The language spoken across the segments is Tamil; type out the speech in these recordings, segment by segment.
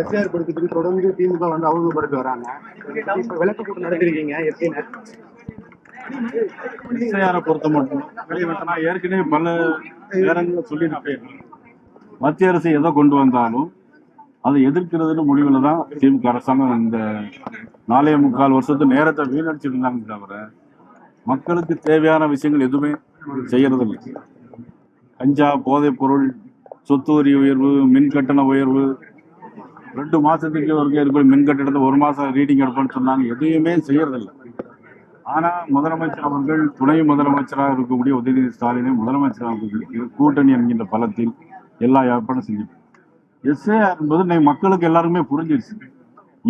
எஸ்ஆர் படுத்துட்டு தொடர்ந்து திமுக வந்து அவதூறுபடுத்தி வராங்க. இப்ப விளக்கு போட்டு நடத்திருக்கீங்க எப்படின்னு எஸ்ஐஆரை பொறுத்த மட்டும் நான் ஏற்கனவே பல நேரங்களில் சொல்லி நான் மத்திய அரசு எதை கொண்டு வந்தாலும் அதை எதிர்க்கிறதுன்னு முடிவில் தான் திமுக அரசாங்கம் இந்த நாலே முக்கால் வருஷத்து நேரத்தை வீணடிச்சிருந்தாங்க தவிர மக்களுக்கு தேவையான விஷயங்கள் எதுவுமே செய்யறதில்லை. கஞ்சா போதைப் பொருள் சொத்து வரி உயர்வு மின் கட்டண உயர்வு ரெண்டு மாதத்துக்கு ஒரு இருக்கிற மின் கட்டிடத்தை ஒரு மாதம் ரீடிங் எடுப்பேன்னு சொன்னாங்க. எதையுமே செய்யறதில்லை. ஆனால் முதலமைச்சர் அவர்கள் துணை முதலமைச்சராக இருக்கக்கூடிய உதயநிதி ஸ்டாலினை முதலமைச்சராக கூட்டணி என்கின்ற பலத்தில் எல்லா ஏற்பாடும் செஞ்சு எஸ்ஏஆர் என்பது மக்களுக்கு எல்லாருமே புரிஞ்சிருச்சு.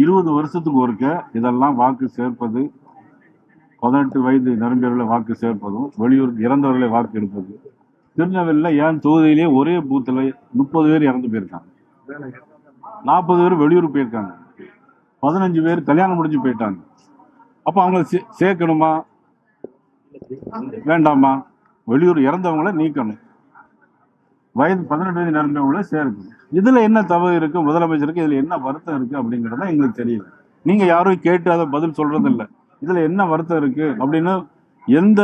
இருபது வருஷத்துக்கு ஒருக்க இதெல்லாம் வாக்கு சேர்ப்பது பதினெட்டு வயது நிரம்பியவர்களை வாக்கு சேர்ப்பதும் வெளியூர் இறந்தவர்களை வாக்கு எடுப்பது திருநெல்வேலியில் ஏன் தொகுதியிலே ஒரே பூத்தில் முப்பது பேர் இறந்து போயிருக்காங்க. நாற்பது பேர் வெளியூர் போயிருக்காங்க. பதினஞ்சு பேர் கல்யாணம் முடிஞ்சு போயிட்டாங்க. அப்போ அவங்கள சே- சேர்க்கணுமா? வேண்டாமா? வெளியூர் இறந்தவங்கள நீக்கணும். வயது பதினெட்டு வயது நிரம்பியவங்கள சேர்க்கணும். இதுல என்ன தவறு இருக்கு? முதலமைச்சருக்கு இதுல என்ன வருத்தம் இருக்கு அப்படிங்கறத எங்களுக்கு தெரியல. நீங்க யாரும் கேட்டு அதை பதில் சொல்றது இல்ல இதுல என்ன வருத்தம் இருக்கு அப்படின்னு எந்த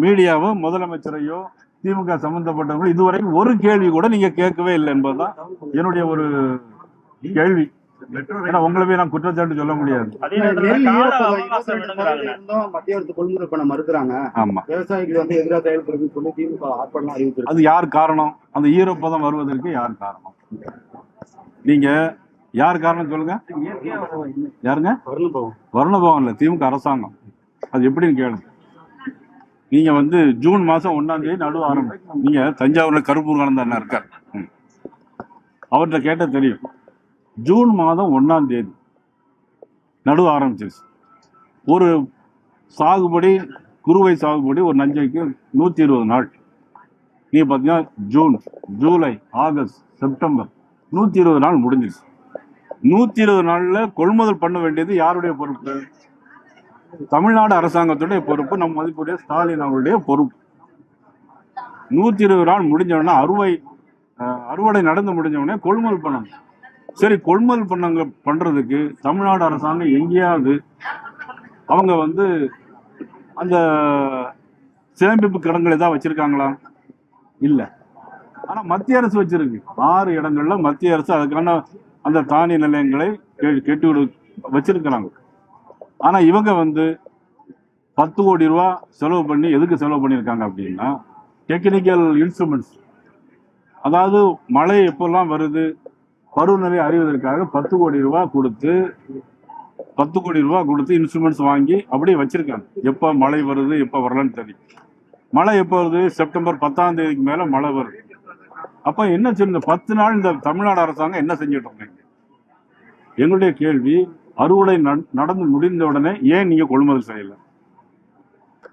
மீடியாவும் முதலமைச்சரையோ திமுக சம்மந்தப்பட்டவங்களும் இதுவரைக்கும் ஒரு கேள்வி கூட நீங்க கேட்கவே இல்லை என்பதுதான் என்னுடைய ஒரு கேள்வி. ஏன்னா உங்களை நான் குற்றச்சாட்டு சொல்ல முடியாது. மத்திய அரசு கொள்முதல் பண்ண மறுக்கிறாங்க. ஆமா. விவசாயிகள் வந்து எதிராக செயல்படுறதுன்னு சொல்லி திமுக ஆர்ப்பாட்டம் அறிவித்திருக்கு அது யார் காரணம்? அந்த ஈரப்பதம் வருவதற்கு யார் காரணம்? நீங்க யார் காரணம் சொல்லுங்க? யாருங்க? வருணபவன். இல்ல திமுக அரசாங்கம். அது எப்படின்னு கேளுங்க. நீங்க வந்து ஜூன் மாசம் ஒன்னாம் தேதி நடுவு ஆரம்பம். நீங்க தஞ்சாவூர்ல கருப்பூர் கலந்த அண்ணா இருக்கார். அவர்கிட்ட கேட்ட தெரியும். ஜூன் மாதம் ஒன்றாம் தேதி நடுவு ஆரம்பிச்சிருச்சு. ஒரு சாகுபடி குறுவை சாகுபடி ஒரு நஞ்சைக்கு நூற்றி இருபது நாள். நீ பார்த்தீங்கன்னா ஜூன் ஜூலை ஆகஸ்ட் செப்டம்பர் நூற்றி இருபது நாள் முடிஞ்சிருச்சு. நூற்றி இருபது நாளில் கொள்முதல் பண்ண வேண்டியது யாருடைய பொறுப்பு? தமிழ்நாடு அரசாங்கத்துடைய பொறுப்பு நம் மதிப்புடைய ஸ்டாலின் அவருடைய பொறுப்பு. நூற்றி இருபது நாள் முடிஞ்ச உடனே அறுவை அறுவடை நடந்து முடிஞ்ச உடனே கொள்முதல் பண்ணணும். சரி கொள்முதல் பண்ணங்க பண்றதுக்கு தமிழ்நாடு அரசாங்கம் எங்கேயாவது அவங்க வந்து அந்த சேமிப்பு கடன்கள் ஏதாவது வச்சிருக்காங்களா? இல்லை. ஆனா மத்திய அரசு வச்சிருக்கு. ஆறு இடங்கள்ல மத்திய அரசு அதுக்கான அந்த தானிய நிலையங்களை கெட்டு விடு வச்சிருக்கிறாங்க. ஆனா இவங்க வந்து பத்து கோடி ரூபா செலவு பண்ணி எதுக்கு செலவு பண்ணியிருக்காங்க அப்படின்னா டெக்னிக்கல் இன்ஸ்ட்ருமெண்ட்ஸ். அதாவது மழை எப்பெல்லாம் வருது பருவநிலை அறிவதற்காக பத்து கோடி ரூபா கொடுத்து பத்து கோடி ரூபா கொடுத்து இன்ஸ்ட்ருமெண்ட்ஸ் வாங்கி அப்படியே வச்சிருக்காங்க. எப்போ மழை வருது எப்போ வரலன்னு தெரியும் மழை எப்போ வருது? செப்டம்பர் பத்தாம் தேதிக்கு மேலே மழை வருது. அப்போ என்ன செய்ய பத்து நாள் இந்த தமிழ்நாடு அரசாங்கம் என்ன செஞ்சுட்டு இருக்காங்க எங்களுடைய கேள்வி அறுவடை நடந்து முடிந்த உடனே ஏன் நீங்கள் கொள்முதல் செய்யலை?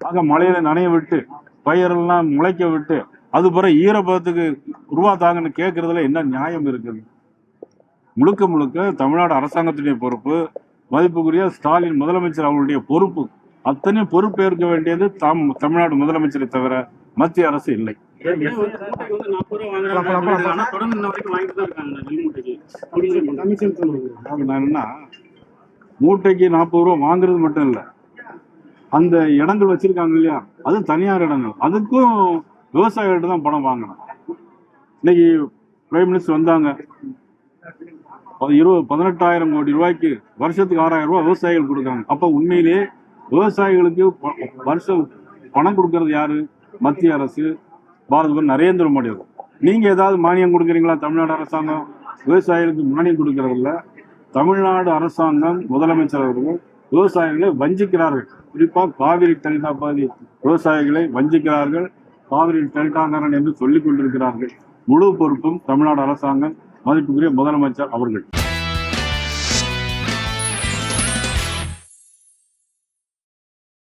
ஆக மழையில நனைய விட்டு பயிரெல்லாம் முளைக்க விட்டு அது பிறகு ஈரப்பதத்துக்கு உருவா தாங்கன்னு கேட்கறதுல என்ன நியாயம் இருக்குது? முழுக்க முழுக்க தமிழ்நாடு அரசாங்கத்துடைய பொறுப்பு மதிப்புக்குரிய ஸ்டாலின் முதலமைச்சர் அவருடைய பொறுப்பு. அத்தனை பொறுப்பேற்க வேண்டியது தாம் தமிழ்நாடு முதலமைச்சரை தவிர மத்திய அரசு இல்லை. மூட்டைக்கு நாற்பது ரூபா மூட்டைக்கு நாற்பது ரூபா வாங்குறது மட்டும் இல்லை. அந்த இடங்கள் வச்சிருக்காங்க இல்லையா? அது தனியார் இடங்கள். அதுக்கும் விவசாயிகள்ட்ட தான் பணம் வாங்கணும். இன்னைக்கு பிரைம் மினிஸ்டர் வந்தாங்க. இருபது பதினெட்டாயிரம் கோடி ரூபாய்க்கு வருஷத்துக்கு ஆறாயிரம் ரூபாய் விவசாயிகள் கொடுக்குறாங்க. அப்ப உண்மையிலேயே விவசாயிகளுக்கு வருஷம் பணம் கொடுக்கறது யாரு? மத்திய அரசு பாரத நரேந்திர மோடி அவர்கள். நீங்க ஏதாவது மானியம் கொடுக்குறீங்களா தமிழ்நாடு அரசாங்கம்? விவசாயிகளுக்கு மானியம் கொடுக்கறதில்ல. தமிழ்நாடு அரசாங்கம் முதலமைச்சர் அவர்கள் விவசாயிகளை வஞ்சிக்கிறார்கள். குறிப்பாக காவிரி டெல்டா பகுதி விவசாயிகளை வஞ்சிக்கிறார்கள். காவிரி டெல்டாக்காரன் என்று சொல்லிக் கொண்டிருக்கிறார்கள். முழு பொறுப்பும் தமிழ்நாடு அரசாங்கம் மதிப்புக்குரிய முதலமைச்சர் அவர்கள்.